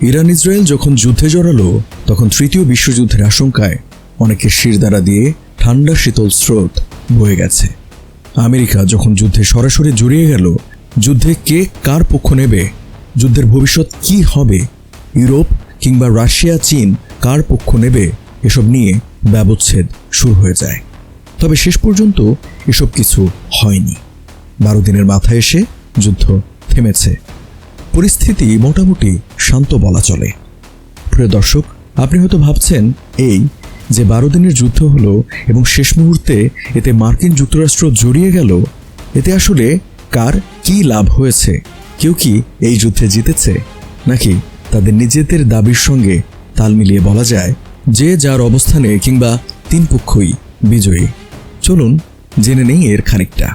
Iran Israel যখন যুদ্ধে জড়ালো, তখন তৃতীয় বিশ্বযুদ্ধের আশঙ্কায় অনেকের শিরদাঁড়া দিয়ে ঠান্ডা শীতল স্রোত বয়ে গেছে। আমেরিকা যখন যুদ্ধে সরাসরি জড়িয়ে গেল, যুদ্ধে কে কার পক্ষ নেবে, যুদ্ধের ভবিষ্যৎ কি হবে, ইউরোপ কিংবা রাশিয়া, চীন কার পক্ষ নেবে, এসব নিয়ে ব্যবচ্ছেদ শুরু হয়ে যায়। তবে শেষ পর্যন্ত এসব কিছু হয়নি। বারো দিনের মাথায় এসে যুদ্ধ থেমেছে। পরিস্থিতি মোটামুটি শান্ত বলা চলে। প্রিয় দর্শক, আপনি হয়তো ভাবছেন, এই যে বারো দিনের যুদ্ধ হলো এবং শেষ মুহূর্তে এতে মার্কিন যুক্তরাষ্ট্র জড়িয়ে গেল, এতে আসলে কার কি লাভ হয়েছে? কেউ কি এই যুদ্ধে জিতেছে? নাকি তাদের নিজেদের দাবির সঙ্গে তাল মিলিয়ে বলা যায়, যে যার অবস্থানে কিংবা তিন পক্ষই বিজয়ী? চলুন জেনে নেই এর খানিকটা।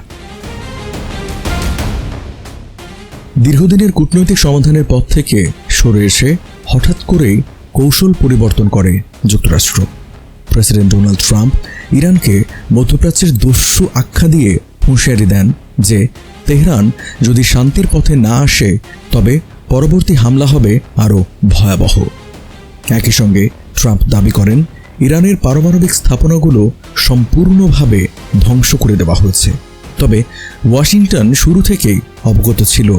দীর্ঘদিনের কূটনৈতিক সমাধানের পথ থেকে সরে এসে হঠাৎ করেই কৌশল পরিবর্তন করে যুক্তরাষ্ট্র। প্রেসিডেন্ট ডোনাল্ড ট্রাম্প ইরানকে মধ্যপ্রাচ্যের দস্যু আখ্যা দিয়ে হুঁশিয়ারি দেন যে তেহরান যদি শান্তির পথে না আসে, তবে পরবর্তী হামলা হবে আরও ভয়াবহ। একই সঙ্গে ট্রাম্প দাবি করেন, ইরানের পারমাণবিক স্থাপনাগুলো সম্পূর্ণভাবে ধ্বংস করে দেওয়া হয়েছে। তবে ওয়াশিংটন শুরু থেকেই অবগত ছিল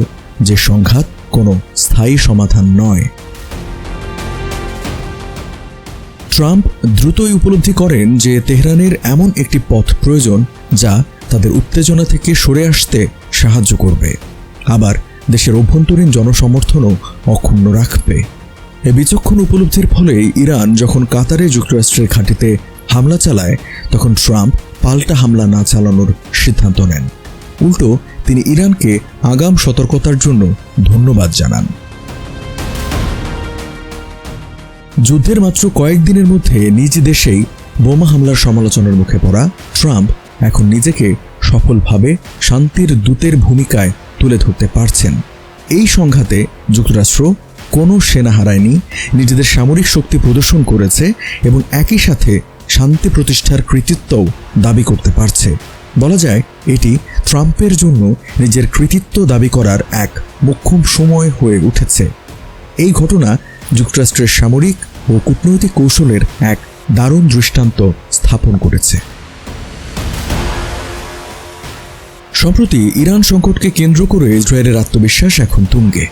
যে সংঘাত কোনো স্থায়ী সমাধান নয়। ট্রাম্প দ্রুতই উপলব্ধি করেন যে তেহরানের এমন একটি পথ প্রয়োজন যা তাদের উত্তেজনা থেকে সরে আসতে সাহায্য করবে। আবার দেশের অভ্যন্তরীণ জনসমর্থনও অক্ষুণ্ণ রাখবে। এ বিচক্ষণ উপলব্ধির ফলে ইরান যখন কাতারে যুক্তরাষ্ট্রের ঘাঁটিতে হামলা চালায়, তখন ট্রাম্প পাল্টা হামলা না চালানোর সিদ্ধান্ত নেন। উল্টো তিনি ইরানকে আগাম সতর্কতার জন্য ধন্যবাদ জানান। যুদ্ধের মাত্র কয়েকদিনের মধ্যে নিজ দেশেই বোমা হামলার সমালোচনার মুখে পড়া ট্রাম্প এখন নিজেকে সফলভাবে শান্তির দূতের ভূমিকায় তুলে ধরতে পারছেন। এই সংঘাতে যুক্তরাষ্ট্র কোনো সেনা হারায়নি, নিজেদের সামরিক শক্তি প্রদর্শন করেছে এবং একই সাথে শান্তি প্রতিষ্ঠার কৃতিত্বও দাবি করতে পারছে। বলা যায়, এটি ট্রাম্পের জন্য নিজের কৃতিত্ব দাবি করার এক মোক্ষম সময় হয়ে উঠেছে। এই ঘটনা যুক্তরাষ্ট্রের সামরিক ও কূটনৈতিক কৌশলের এক দারুণ দৃষ্টান্ত স্থাপন করেছে। সম্প্রতি ইরান সংকটকে কেন্দ্র করে ইসরায়েলের আত্মবিশ্বাস এখন তুঙ্গে।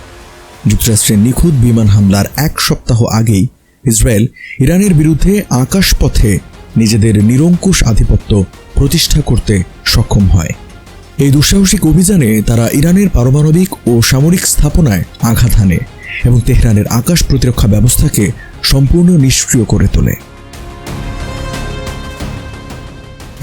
যুক্তরাষ্ট্রের নিখুঁত বিমান হামলার এক সপ্তাহ আগেই ইসরায়েল ইরানের বিরুদ্ধে আকাশপথে নিজেদের নিরঙ্কুশ আধিপত্য প্রতিষ্ঠা করতে সক্ষম হয়। এই দুঃসাহসিক অভিযানে তারা ইরানের পারমাণবিক ও সামরিক স্থাপনায় আঘাত হানে এবং তেহরানের আকাশ প্রতিরক্ষা ব্যবস্থাকে সম্পূর্ণ নিষ্ক্রিয় করে তোলে।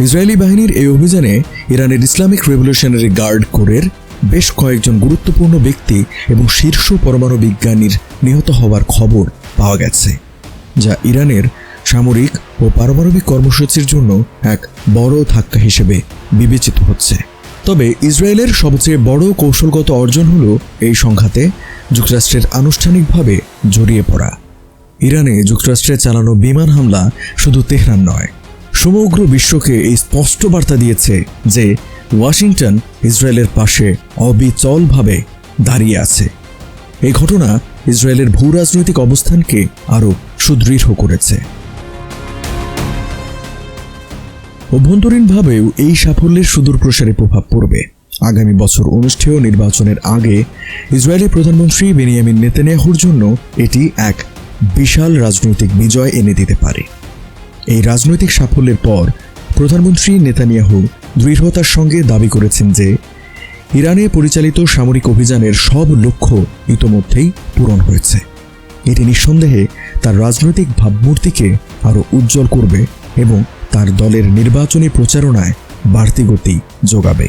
ইসরায়েলি বাহিনীর এই অভিযানে ইরানের ইসলামিক রেভলিউশনারি গার্ড কোরের বেশ কয়েকজন গুরুত্বপূর্ণ ব্যক্তি এবং শীর্ষ পরমাণু বিজ্ঞানীর নিহত হওয়ার খবর পাওয়া গেছে, যা ইরানের সামরিক ও পারমাণবিক কর্মসূচির জন্য এক বড় ধাক্কা হিসেবে বিবেচিত হচ্ছে। তবে ইসরায়েলের সবচেয়ে বড় কৌশলগত অর্জন হল এই সংঘাতে যুক্তরাষ্ট্রের আনুষ্ঠানিকভাবে জড়িয়ে পড়া। ইরানে যুক্তরাষ্ট্রের চালানো বিমান হামলা শুধু তেহরান নয়, সমগ্র বিশ্বকে এই স্পষ্ট বার্তা দিয়েছে যে ওয়াশিংটন ইসরায়েলের পাশে অবিচলভাবে দাঁড়িয়ে আছে। এই ঘটনা ইসরায়েলের ভূ রাজনৈতিক অবস্থানকে আরও সুদৃঢ় করেছে। অভ্যন্তরীণভাবেও এই সাফল্যের সুদূর প্রসারে প্রভাব পড়বে। আগামী বছর অনুষ্ঠেয় নির্বাচনের আগে ইসরায়েলের প্রধানমন্ত্রী বেনিয়ামিন নেতানিয়াহুর জন্য এটি এক বিশাল রাজনৈতিক বিজয় এনে দিতে পারে। এই রাজনৈতিক সাফল্যের পর প্রধানমন্ত্রী নেতানিয়াহু দৃঢ়তার সঙ্গে দাবি করেছেন যে, ইরানে পরিচালিত সামরিক অভিযানের সব লক্ষ্য ইতোমধ্যেই পূরণ হয়েছে। এটি নিঃসন্দেহে তার রাজনৈতিক ভাবমূর্তিকে আরও উজ্জ্বল করবে এবং তার দলের নির্বাচনী প্রচারণায় বাড়তি গতি যোগাবে।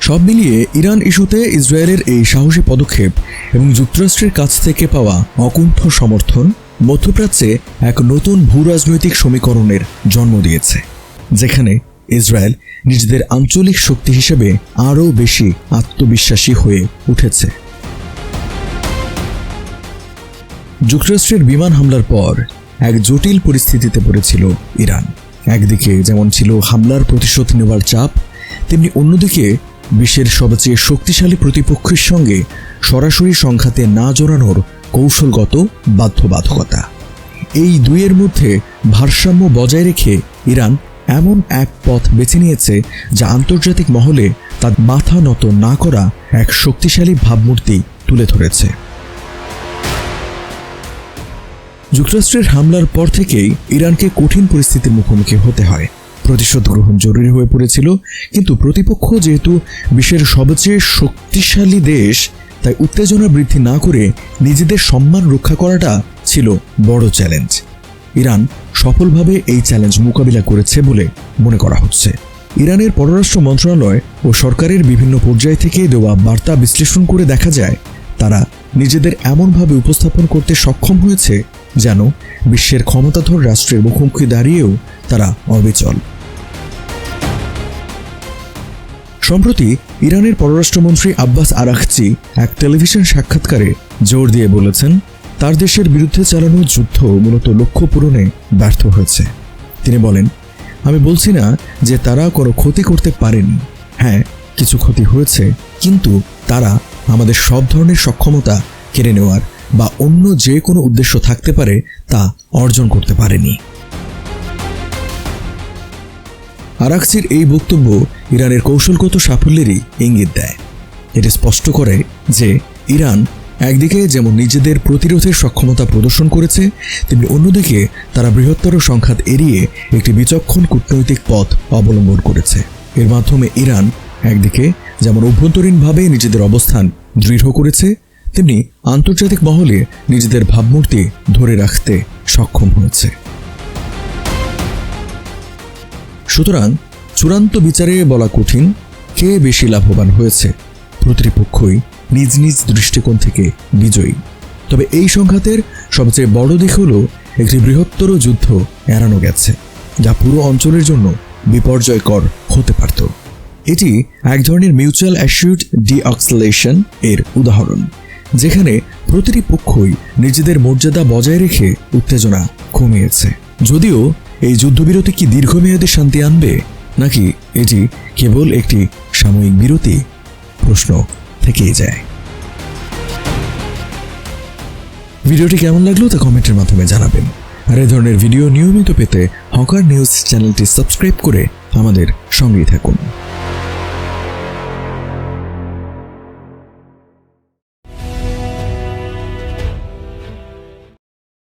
সব মিলিয়ে ইরান ইস্যুতে ইসরায়েলের এই সাহসী পদক্ষেপ এবং যুক্তরাষ্ট্রের কাছ থেকে পাওয়া অকুণ্ঠ সমর্থন মধ্যপ্রাচ্যে এক নতুন ভূ রাজনৈতিক সমীকরণের জন্ম দিয়েছে, যেখানে ইসরায়েল নিজেদের আঞ্চলিক শক্তি হিসেবে আরও বেশি আত্মবিশ্বাসী হয়ে উঠেছে। যুক্তরাষ্ট্রের বিমান হামলার পর এক জটিল পরিস্থিতিতে পড়েছিল ইরান। একদিকে যেমন ছিল হামলার প্রতিশোধ নেওয়ার চাপ, তেমনি অন্যদিকে বিশ্বের সবচেয়ে শক্তিশালী প্রতিপক্ষের সঙ্গে সরাসরি সংঘাতে না জড়ানোর কৌশলগত বাধ্যবাধকতা। এই দুইয়ের মধ্যে ভারসাম্য বজায় রেখে ইরান এমন এক পথ বেছে নিয়েছে যা আন্তর্জাতিক মহলে তার মাথা নত না করা এক শক্তিশালী ভাবমূর্তি তুলে ধরেছে। যুক্তরাষ্ট্রের হামলার পর থেকেই ইরানকে কঠিন পরিস্থিতির মুখোমুখি হতে হয়। প্রতিশোধ গ্রহণ জরুরি হয়ে পড়েছিল, কিন্তু প্রতিপক্ষ যেহেতু বিশ্বের সবচেয়ে শক্তিশালী দেশ, তাই উত্তেজনা বৃদ্ধি না করে নিজেদের সম্মান রক্ষা করাটা ছিল বড় চ্যালেঞ্জ। ইরান সফলভাবে এই চ্যালেঞ্জ মোকাবিলা করেছে বলে মনে করা হচ্ছে। ইরানের পররাষ্ট্র মন্ত্রণালয় ও সরকারের বিভিন্ন পর্যায় থেকে দেওয়া বার্তা বিশ্লেষণ করে দেখা যায়, তারা নিজেদের এমনভাবে উপস্থাপন করতে সক্ষম হয়েছে যেন বিশ্বের ক্ষমতাধর রাষ্ট্রের মুখোমুখি দাঁড়িয়েও তারা অবিচল। সম্প্রতি ইরানের পররাষ্ট্রমন্ত্রী আব্বাস আরাকচি এক টেলিভিশন সাক্ষাৎকারে জোর দিয়ে বলেছেন, তার দেশের বিরুদ্ধে চালানো যুদ্ধ মূলত লক্ষ্য পূরণে ব্যর্থ হয়েছে। তিনি বলেন, আমি বলছি না যে তারা কোনো ক্ষতি করতে পারেনি। হ্যাঁ কিছু ক্ষতি হয়েছে, কিন্তু তারা আমাদের সব ধরনের সক্ষমতা কেড়ে নেওয়ার বা অন্য যে কোনো উদ্দেশ্য থাকতে পারে তা অর্জন করতে পারেনি। আরাকসির এই বক্তব্য ইরানের কৌশলগত সাফল্যেরই ইঙ্গিত দেয়। এটি স্পষ্ট করে যে ইরান একদিকে যেমন নিজেদের প্রতিরোধের সক্ষমতা প্রদর্শন করেছে, তেমনি অন্যদিকে তারা বৃহত্তর সংঘাত এড়িয়ে একটি বিচক্ষণ কূটনৈতিক পথ অবলম্বন করেছে। এর মাধ্যমে ইরান একদিকে যেমন অভ্যন্তরীণভাবে নিজেদের অবস্থান দৃঢ় করেছে তেমনি আন্তর্জাতিক মহলে নিজেদের ভাবমূর্তি ধরে রাখতে সক্ষম হয়েছে। সুতরাং চূড়ান্ত বিচারে বলা কঠিন কে বেশি লাভবান হয়েছে প্রতিটি পক্ষই নিজ নিজ দৃষ্টিকোণ থেকে বিজয়ী। তবে এই সংঘাতের সবচেয়ে বড় দিক হল একটি বৃহত্তর যুদ্ধ এড়ানো গেছে, যা পুরো অঞ্চলের জন্য বিপর্যয়কর হতে পারত। এটি এক ধরনের মিউচুয়াল অ্যাসিউড ডিঅক্সিলেশন এর উদাহরণ। যেখানে প্রতিটি পক্ষই নিজেদের মর্যাদা বজায় রেখে উত্তেজনা কমিয়েছে। যদিও এই যুদ্ধবিরতি কি দীর্ঘমেয়াদী শান্তি আনবে, নাকি এটি কেবল একটি সাময়িক বিরতি? প্রশ্ন থেকেই যায়। ভিডিওটি কেমন লাগল তা কমেন্টের মাধ্যমে জানাবেন। আর এই ধরনের ভিডিও নিয়মিত পেতে হকার নিউজ চ্যানেলটি সাবস্ক্রাইব করে আমাদের সঙ্গেই থাকুন।